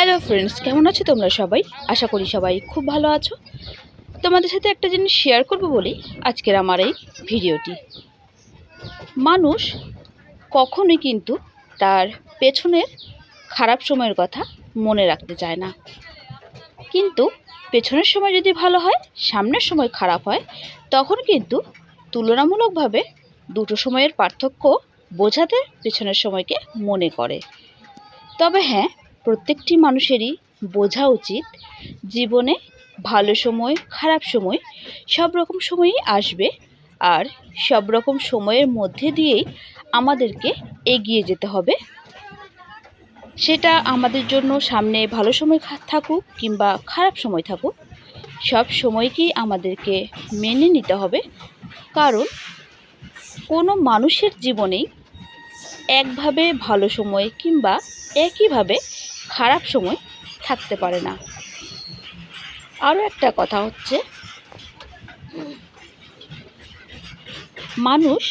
Hello friends, কেমন আছো তোমরা সবাই? আশা করি সবাই খুব ভালো আছো। তোমাদের সাথে একটা জিনিস শেয়ার করব বলি, আজকের আমার এই ভিডিওটি। মানুষ কখনোই কিন্তু তার পেছনের খারাপ সময়ের কথা মনে রাখতে চায় না। কিন্তু পেছনের সময় যদি ভালো হয়, সামনের সময় খারাপ হয়, তখন কিন্তু তুলনামূলকভাবে দুটো সময়ের পার্থক্য বোঝাতে পেছনের সময়কে মনে করে। তবে হ্যাঁ প্রত্যেকটি মানুষেরই বোঝা উচিত জীবনে ভালো সময়, খারাপ সময় সব রকম সময়ই আসবে আর সব রকম সময়ের মধ্যে দিয়েই আমাদেরকে এগিয়ে যেতে হবে। সেটা আমাদের জন্য সামনে ভালো সময় থাকুক কিংবা খারাপ সময় থাকুক, সব সময়কেই আমাদেরকে মেনে নিতে হবে। কারণ কোনো মানুষের জীবনেই একভাবে ভালো সময় কিংবা একইভাবে খারাপ সময় থাকতে পারে না। আরও একটা কথা হচ্ছে, মানুষ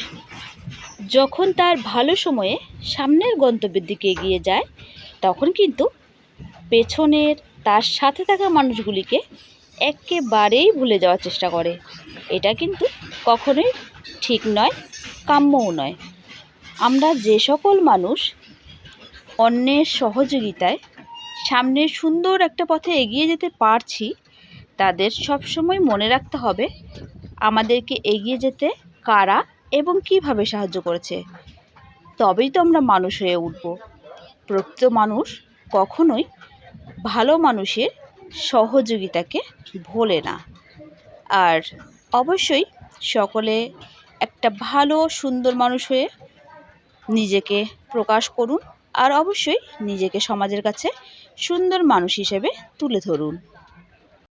যখন তার ভালো সময়ে সামনের গন্তব্যের দিকে এগিয়ে যায়, তখন কিন্তু পেছনের তার সাথে থাকা মানুষগুলিকে একেবারেই ভুলে যাওয়ার চেষ্টা করে। এটা কিন্তু কখনোই ঠিক নয়, কাম্যও নয়। আমরা যে সকল মানুষ অন্যের সহযোগিতায় সামনে সুন্দর একটা পথে এগিয়ে যেতে পারছি, তাদের সবসময় মনে রাখতে হবে আমাদেরকে এগিয়ে যেতে কারা এবং কীভাবে সাহায্য করেছে। তবেই তো আমরা মানুষ হয়ে উঠব। প্রকৃত মানুষ কখনোই ভালো মানুষের সহযোগিতাকে ভোলে না। আর অবশ্যই সকলে একটা ভালো, সুন্দর মানুষ হয়ে নিজেকে প্রকাশ করুন। আর অবশ্যই নিজেকে সমাজের কাছে সুন্দর মানুষ হিসেবে তুলে ধরুন।